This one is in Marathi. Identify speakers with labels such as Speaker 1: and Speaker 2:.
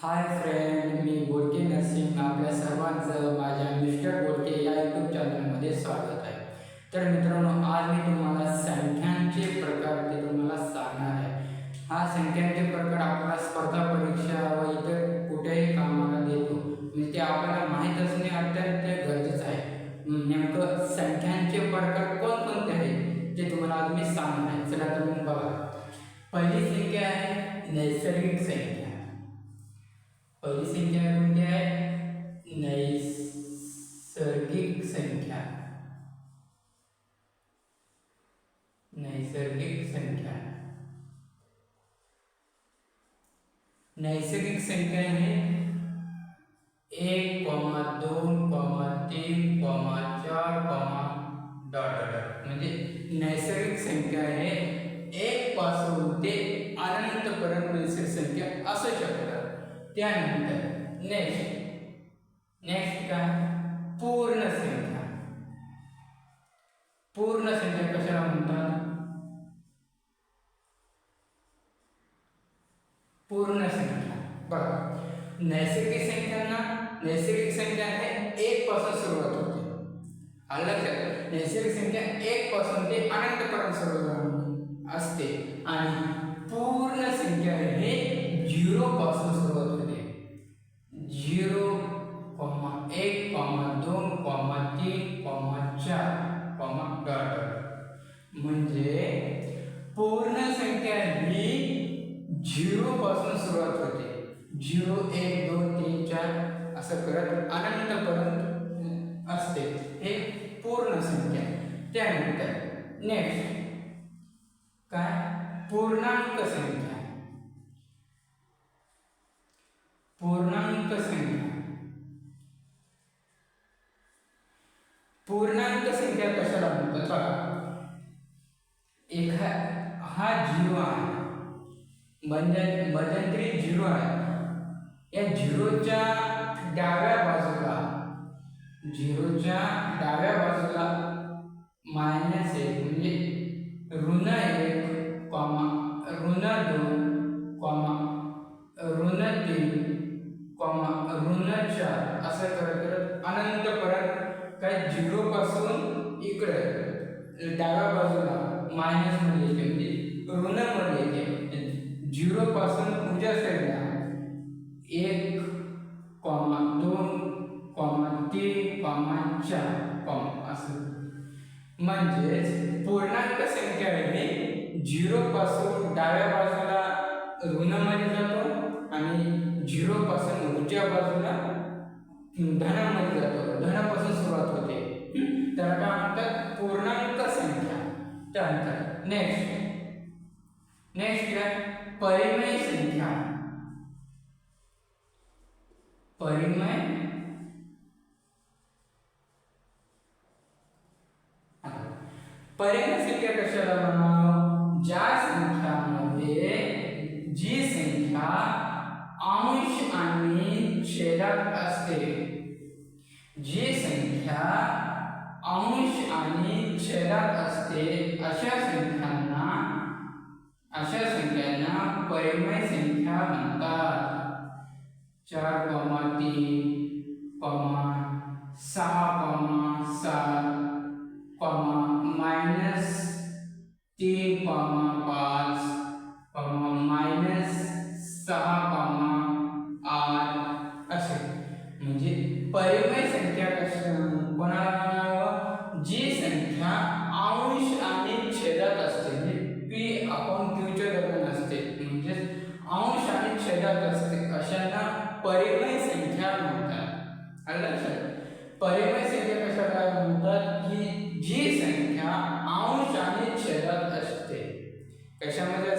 Speaker 1: हाय फ्रेंड मी बोलके नर्सिंग. आपल्या सर्वांचं माझ्या मिस्टर बोलके या यूट्यूब चॅनलमध्ये स्वागत आहे. तर मित्रांनो आज मी तुम्हाला संख्यांचे प्रकार ते तुम्हाला सांगणार आहे. हा संख्यांचे प्रकार आपल्याला स्पर्धा परीक्षा व इतर कुठेही कामाला देतो. म्हणजे ते आपल्याला माहीत असणे अत्यंत गरजेचं आहे. नेमकं संख्यांचे प्रकार कोणकोणते आहेत ते तुम्हाला आज मी सांगणार आहे. चला तर मग बघा. पहिली संख्या आहे नैसर्गिक संख्या. पहिली संख्या कोणती आहे नैसर्गिक संख्या। नैसर्गिक संख्या। नैसर्गिक संख्या आहे एक, कॉमा दोन कॉमा तीन, कॉमा चार, कॉमा त्यानंतर नेक्स्ट नेक्स्ट काय पूर्ण संख्या. पूर्ण संख्या कशाला म्हणतात? पूर्ण संख्या. बघा. नैसर्गिक संख्यांना नैसर्गिक संख्या हे एक पासून सुरुवात होते. आलं लक्षात? नैसर्गिक संख्या एक पासून ते अनंतपर्यंत सुरुवात डॉट म्हणजे पूर्ण संख्या ही झिरो पासून सुरुवात होते. झिरो एक दोन तीन चार असं करत अनंतपर्यंत असते. हे पूर्ण संख्या. त्यानंतर नेक्स्ट काय? पूर्णांक संख्या. पूर्णांक संख्या. बघा. एखा हा झिरो आहे. म्हणजे मध्यंतरी झिरो आहे. या झिरोच्या डाव्या बाजूला झिरोच्या डाव्या बाजूला मायनस एक म्हणजे ऋण एक कॉमा ऋण दोन कॉमा ऋण तीन कॉमा ऋण चार असं करत करत अनंतपर्यंत काय झिरो पासून इकडे. डाव्या बाजूला मायनसमध्ये येते म्हणजे ऋणमध्ये येते. झिरो पासून उद्या साईडला एक कॉमा दोन कॉमा तीन कॉमा चार कॉमा असं. म्हणजेच पूर्णांक संख्या आहे झिरो पासून डाव्या बाजूला ऋणामध्ये जातो आणि झिरो पासून उजव्या बाजूला धनामध्ये जातो. धनापासून सुरुवात होते. काय पूर्णांक संख्या. त्यानंतर नेक्स्ट नेक्स्ट काय परिमेय संख्या. परिमय. परिमय संख्या कशाला म्हणावं ज्या संख्यामध्ये जी संख्या अंश आणि छेदात असते, जी संख्या अशा संख्यांना अशा संख्यांना परिमय संख्या म्हणतात चार कॉमा तीन कॉमा सहा कॉमा सात कॉमा मायनस तीन कॉमा पाच कॉमा मायनस सहा कॉमा आठ असे परिमय संख्या अशांना संख्या म्हणतात. आलं लक्षात? परिमय संख्या कशा काय म्हणतात? की जी संख्या अंश आणि छेदात असते. कशामध्ये